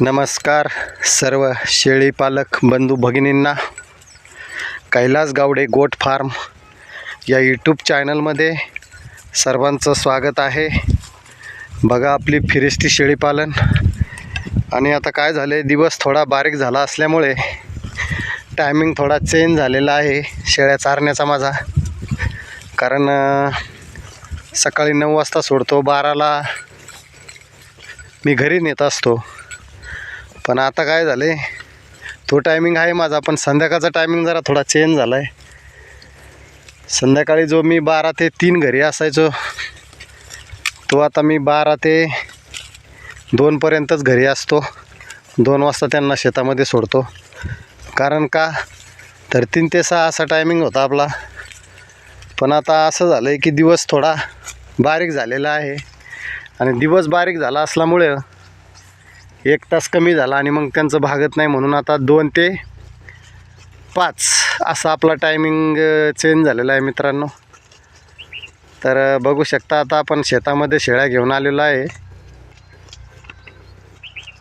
नमस्कार सर्व शेळी पालक बंधू भगिनींना. कैलास गावडे गोट फार्म या यूट्यूब चॅनलमध्ये सर्वांचं स्वागत आहे. बघा आपली फिरिस्ती शेळीपालन आणि आता काय झाले दिवस थोडा बारीक झाला असल्यामुळे टायमिंग थोडा चेंज झालेला आहे शेळ्या चारण्याचा माझा. कारण सकाळी नऊ वाजता सोडतो बाराला मी घरी नेत असतो. पण आता काय झाले तो टायमिंग आहे माझा पण संध्याकाळचा टायमिंग जरा थोडा चेंज झाला आहे संध्याकाळी जो मी बारा ते तीन घरी असायचो तो आता मी बारा ते दोनपर्यंतच घरी असतो. दोन वाजता त्यांना शेतामध्ये सोडतो. कारण का? तर तीन ते सहा असा टायमिंग होता आपला. पण आता असं झालं आहे की दिवस थोडा बारीक झालेला आहे. आणि दिवस बारीक झाला असल्यामुळे एक तास कमी झाला आणि मग त्यांचं भागत नाही म्हणून आता दोन ते पाच असा आपला टायमिंग चेंज झालेला आहे मित्रांनो. तर बघू शकता आता आपण शेतामध्ये शेळ्या घेऊन आलेलो आहे.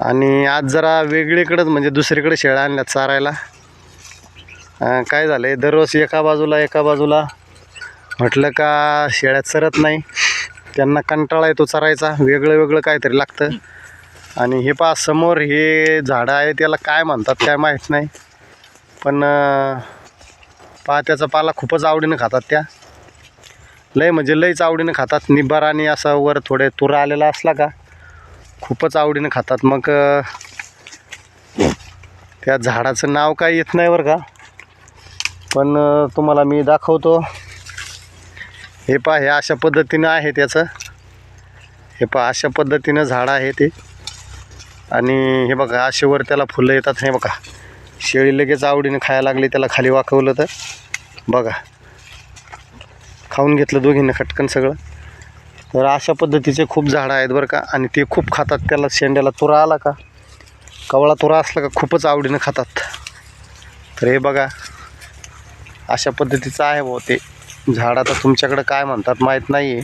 आणि आज जरा वेगळीकडंच म्हणजे दुसरीकडे शेळ्या आणल्या चारायला. काय झालं आहे दररोज एका बाजूला एका बाजूला म्हटलं का शेळ्या चरत नाही. त्यांना कंटाळा येतो चरायचा. वेगळं वेगळं काहीतरी लागतं. आणि हे पहा समोर हे झाडं आहे त्याला काय म्हणतात काय माहीत नाही. पण पहा त्याचा पाला खूपच आवडीनं खातात त्या. लय म्हणजे लयच आवडीनं खातात. निबार आणि असं वर थोडे तुरा आलेला असला का खूपच आवडीनं खातात. मग त्या झाडाचं नाव काय येत नाही बरं का. पण तुम्हाला मी दाखवतो. हे पहा हे अशा पद्धतीनं आहे त्याचं. हे पहा अशा पद्धतीनं झाड आहे ते. आणि हे बघा आशेवर त्याला फुलं येतात हे बघा. शेळी लगेच आवडीने खायला लागली त्याला खाली वाकवलं तर. बघा. खाऊन घेतलं दोघींना खटकन सगळं. तर अशा पद्धतीचे खूप झाडं आहेत बरं का. आणि ते खूप खातात. त्याला शेंड्याला तुरा आला का? कवळा तुरा असला का खूपच आवडीनं खातात. तर हे बघा. अशा पद्धतीचं आहे भाऊ ते. झाड आता तुमच्याकडं काय म्हणतात माहीत नाही आहे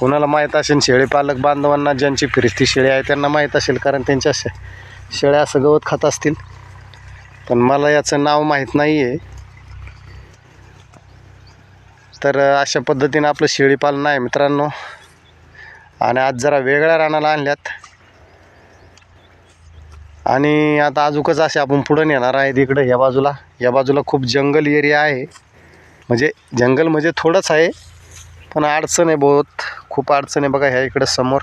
कोणाला माहीत असेल शेळीपालक बांधवांना ज्यांची फिरस्ती शेळी आहे त्यांना माहीत असेल कारण त्यांच्या शे शेळ्या असं गवत खात असतील. पण मला याचं नाव माहीत नाही आहे तर अशा पद्धतीनं आपलं शेळीपालन आहे मित्रांनो. आणि आज जरा वेगळ्या रानाला आणल्यात. आणि आता अजूकच असे आपण पुढं नेणार आहेत इकडं या बाजूला. या बाजूला खूप जंगल एरिया आहे. म्हणजे जंगल म्हणजे थोडंच आहे. पण अडचण आहे बहुत. खूप अडचण आहे बघा ह्या इकडं समोर.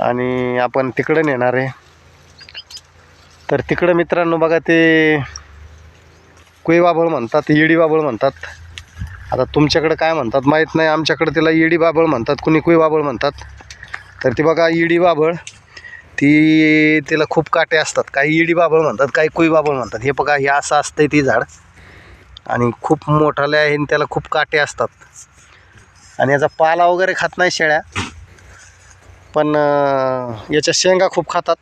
आणि आपण तिकडं नेणार आहे. तर तिकडं मित्रांनो बघा ते कुईबाबळ म्हणतात येडी बाबळ म्हणतात. आता तुमच्याकडं काय म्हणतात माहीत नाही आमच्याकडं तिला येडी बाबळ म्हणतात कुणी कुईबाबळ म्हणतात. तर ती बघा येडी बाबळ ती तिला खूप काटे असतात. काही येडी बाबळ म्हणतात काही कुई बाबळ म्हणतात. हे बघा हे असं असतंय ती झाड. आणि खूप मोठाले आहे आणि त्याला खूप काटे असतात. आणि याचा पाला वगैरे खात नाही शेळ्या. पण याच्या शेंगा खूप खातात.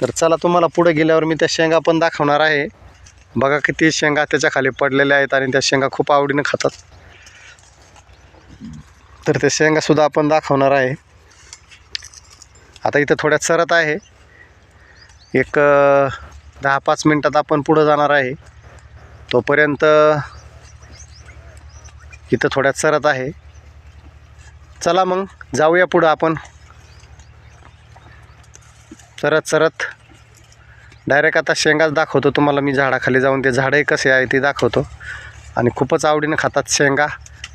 तर चला तुम्हाला पुढे गेल्यावर मी त्या शेंगा पण दाखवणार आहे. बघा किती शेंगा त्याच्याखाली पडलेल्या आहेत आणि त्या शेंगा खूप आवडीनं खातात. तर त्या शेंगासुद्धा आपण दाखवणार आहे. आता इथं थोड्या चरत आहे. एक दहा पाच मिनटात आपण पुढं जाणार आहे. तोपर्यंत इथं थोड्यात सरत आहे. चला मग जाऊया पुढं आपण. चरत चरत डायरेक्ट आता शेंगाच दाखवतो तुम्हाला मी झाडाखाली जाऊन. ते झाडं कसे आहे ते दाखवतो. आणि खूपच आवडीनं खातात शेंगा.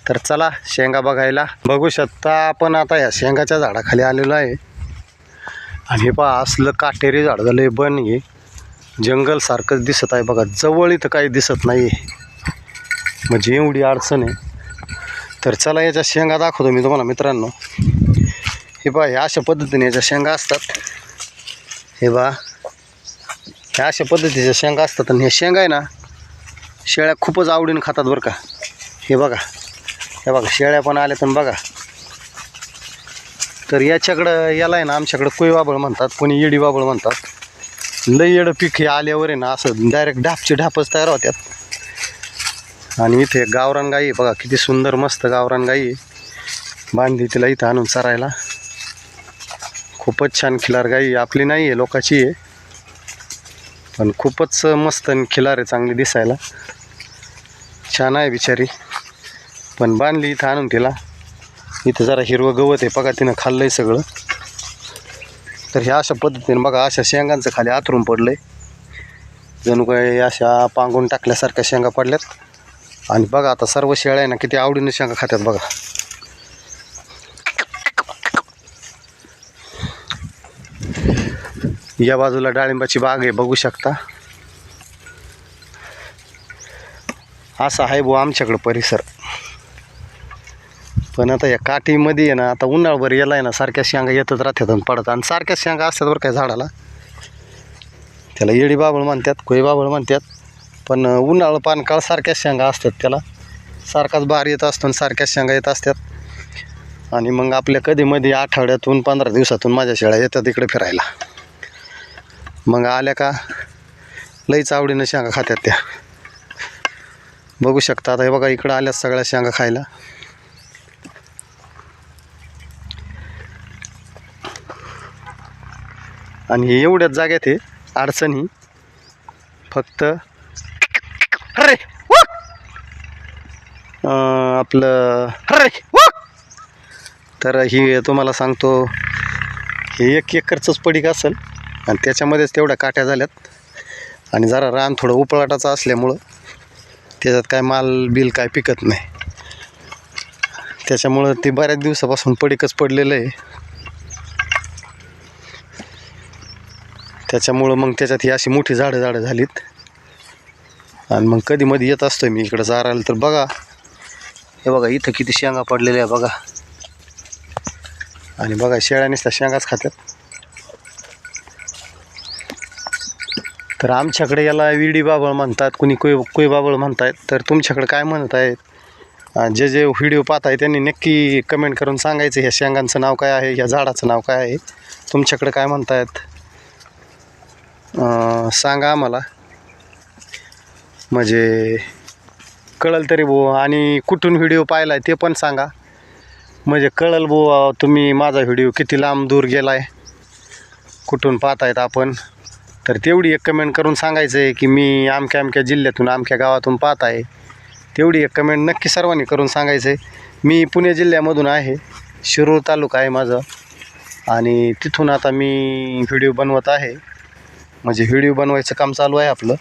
तर चला शेंगा बघायला. बघू शकता आपण आता या शेंगाच्या झाडाखाली आलेलो आहे. आणि हे पहा असलं काटेरी झाड झालं बन हे. जंगलसारखंच दिसत आहे बघा. जवळ इथं काही दिसत नाही आहे म्हणजे एवढी अडचण आहे. तर चला याच्या शेंगा दाखवतो मी तुम्हाला मित्रांनो. हे बा ह्या अशा पद्धतीने याच्या शेंगा असतात. हे बा ह्या अशा पद्धतीच्या शेंगा असतात. आणि हे शेंगा आहे ना शेळ्या खूपच आवडीनं खातात बरं का. हे बघा हे बघा शेळ्या पण आल्या पण बघा. तर याच्याकडं याला आहे ना आमच्याकडं कोई वाबळ म्हणतात कोणी येडी वाबळ म्हणतात. लई येडं पीक हे आल्यावर आहे ना असं डायरेक्ट ढापचे ढापच तयार होत्यात आणि इथे गावरान गाई आहे. बघा किती सुंदर मस्त गावरान गाई आहे. बांधली तिला इथं आणून चरायला. खूपच छान खिलार गाई आपली नाही आहे लोकाची आहे. पण खूपच मस्त आणि खिलार आहे चांगली दिसायला. छान आहे बिचारी. पण बांधली इथं आणून तिला. इथं जरा हिरवं गवत आहे. बघा तिनं खाल्लं आहे सगळं. तर ह्या अशा पद्धतीने बघा अशा शेंगांचं खाली आतरून पडलं आहे जणू काही अशा पांगून टाकल्यासारख्या शेंगा पडल्यात. आणि बघा आता सर्व शेळ्या आहे ना किती आवडीने शेंगा खात्यात बघा. या बाजूला डाळिंबाची बाग आहे बघू शकता. असा आहे बुवा आमच्याकडं परिसर. पण आता या काठीमध्ये आहे ना आता उन्हाळभर याला आहे ना सारख्या शेंगा येतच राहतात आणि पडतात. आणि सारख्या शेंगा असतात बरं काय झाडाला. त्याला येडी बाबळ म्हणतात कोई बाबळ म्हणतात. पण उन्हाळं पानकाळ सारख्या शेंगा असतात त्याला. सारखाच बार येत असतो आणि सारख्याच शेंगा येत असतात. आणि मग आपल्या कधी मध्ये आठवड्यातून पंधरा दिवसातून माझ्या शेळ्या येतात इकडे फिरायला. मग आल्या का लईच आवडीनं शेंगा खात्यात त्या. बघू शकता आता हे बघा इकडं आल्यात सगळ्या शेंगा खायला. आणि एवढ्याच जाग्यात आहे अडचणी. फक्त आपलं अरे! तर ही तुम्हाला सांगतो हे एक एकरचंच पडीक असेल आणि त्याच्यामध्येच तेवढ्या काट्या झाल्यात. आणि जरा रान थोडं उपळाटाचं असल्यामुळं त्याच्यात काय माल बिल काय पिकत नाही. त्याच्यामुळं ते बऱ्याच दिवसापासून पडीकच पडलेलं आहे. त्याच्यामुळं मग त्याच्यात ही अशी मोठी झाडं झाडं झालीत. आणि मग कधी मध्ये येत असतोय मी इकडं चारायला तर बघा. हे बघा इथं किती शेंगा पडलेल्या आहे बघा. आणि बघा शेळ्या नुसत्या शेंगाच खात्यात. तर आमच्याकडे याला विडी बाबळ म्हणतात कुणी कोय कोय बाबळ म्हणतायत. तर तुमच्याकडे काय म्हणत आहेत? जे जे व्हिडिओ पाहत आहे त्यांनी नक्की कमेंट करून सांगायचं ह्या शेंगांचं नाव काय आहे ह्या झाडाचं नाव काय आहे. तुमच्याकडे काय म्हणतायत? सांगा आम्हाला. म्हणजे कळल तरी बो आणि कुठून व्हिडिओ पाहिला आहे ते पण सांगा. म्हणजे कळल बो तुम्ही माझा व्हिडिओ किती लांब दूर गेला आहे कुठून पाहतायत आपण. तर तेवढी एक कमेंट करून सांगायचं आहे की मी अमक्या अमक्या जिल्ह्यातून अमक्या गावातून पाहत आहे तेवढी एक कमेंट नक्की सर्वांनी करून सांगायचं आहे मी पुणे जिल्ह्यामधून आहे. शिरूर तालुका आहे माझं. आणि तिथून आता मी व्हिडिओ बनवत आहे. म्हणजे व्हिडिओ बनवायचं काम चालू आहे आपलं.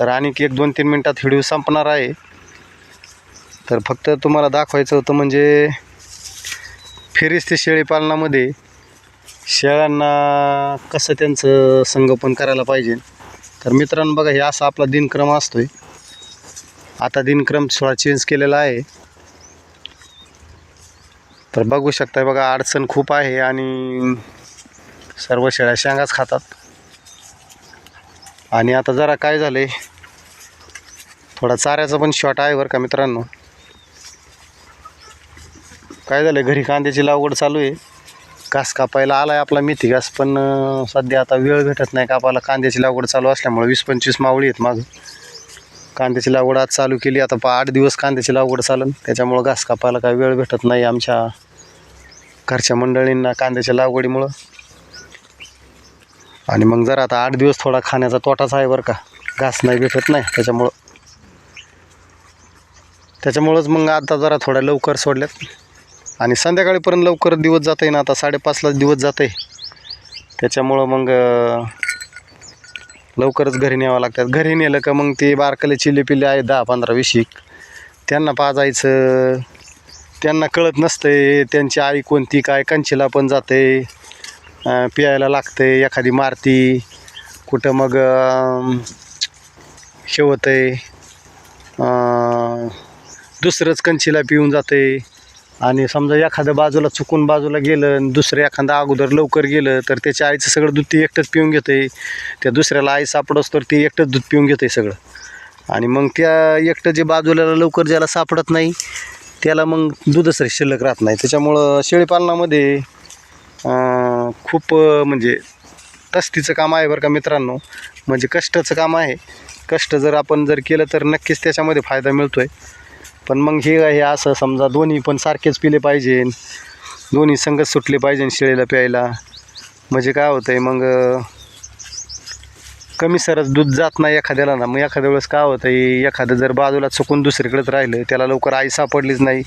तर आणि एक दोन तीन मिनटात व्हिडिओ संपणार आहे. तर फक्त तुम्हाला दाखवायचं होतं म्हणजे फिरिस्ती शेळी पालनामध्ये शेळ्यांना कसं त्यांचं संगोपन करायला पाहिजे. तर मित्रांनो बघा हे असा आपला दिनक्रम असतो आहे आता दिनक्रम थोडा चेंज केलेला आहे. तर बघू शकता बघा अडचण खूप आहे आणि सर्व शेळ्या शेंगाच खातात. आणि आता जरा काय झालं आहे थोडा चाऱ्याचा पण शॉट आहे बरं का मित्रांनो. काय झालं घरी कांद्याची लागवड चालू आहे. घास कापायला आला आहे आपला मेथी घास पण सध्या आता वेळ भेटत नाही कापायला. कांद्याची लागवड चालू असल्यामुळे वीस पंचवीस मावळी आहेत माझं कांद्याची लागवड आज चालू केली आता पा आठ दिवस कांद्याची लागवड चालेल त्याच्यामुळं घास कापायला काय वेळ भेटत नाही आमच्या घरच्या मंडळींना कांद्याच्या लागवडीमुळं. आणि मग जरा आता आठ दिवस थोडा खाण्याचा तोटाच आहे बरं का. घास नाही भेटत नाही त्याच्यामुळं. त्याच्यामुळंच मग आता जरा थोड्या लवकर सोडल्यात. आणि संध्याकाळीपर्यंत लवकर दिवस जात आहे ना आता साडेपाचलाच दिवस जात आहे त्याच्यामुळं मग लवकरच घरी न्यावं लागतात. घरी नेलं का मग ते बारकाले चिले पिले आहेत दहा पंधरा वीसिक त्यांना पाजायचं त्यांना कळत नसतंय त्यांची आई कोणती काय कंचीला पण जाते पियायला लागते एखादी मारती कुठं मग शेवत आहे दुसरंच कंचीला पिऊन जाते आणि समजा एखादं बाजूला चुकून बाजूला गेलं आणि दुसरं एखादं अगोदर लवकर गेलं तर त्याच्या आईचं सगळं दूध ती एकटंच पिऊन घेते त्या दुसऱ्याला आई सापडस तर ती एकटंच दूध पिऊन घेते सगळं. आणि मग त्या एकटं जे बाजूला लवकर ज्याला सापडत नाही त्याला मग दूधच शिल्लक राहत नाही. त्याच्यामुळं शेळीपालनामध्ये खूप म्हणजे तस्तीचं काम आहे बरं का मित्रांनो. म्हणजे कष्टाचं काम आहे. कष्ट जर आपण जर केलं तर नक्कीच त्याच्यामध्ये फायदा मिळतो आहे पण मग हे हे असं समजा दोन्ही पण सारखेच पिले पाहिजे. दोन्ही संगत सुटले पाहिजे शेळीला प्यायला. म्हणजे काय होतं आहे मग कमी सरच दूध जात नाही एखाद्याला ना. मग एखाद्या वेळेस काय होतं आहे एखादं जर बाजूला चुकून दुसरीकडेच राहिलं त्याला लवकर आई सापडलीच नाही.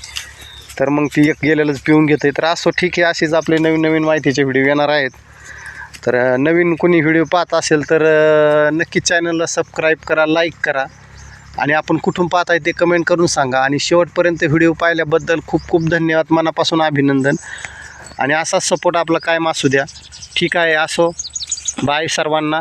तर मग ती एक गेलेलंच पिऊन घेते तर असो ठीक आहे असेच आपले नवीन नवीन माहितीचे व्हिडिओ येणार आहेत. तर नवीन कोणी व्हिडिओ पाहत असेल तर नक्की नक्कीच चॅनलला सबस्क्राईब करा लाईक करा. आणि आपण कुठून पाहत आहे ते कमेंट करून सांगा. आणि शेवटपर्यंत व्हिडिओ पाहिल्याबद्दल खूप खूप धन्यवाद. मनापासून अभिनंदन. आणि असाच सपोर्ट आपला कायम असू द्या. ठीक आहे असो. बाय सर्वांना.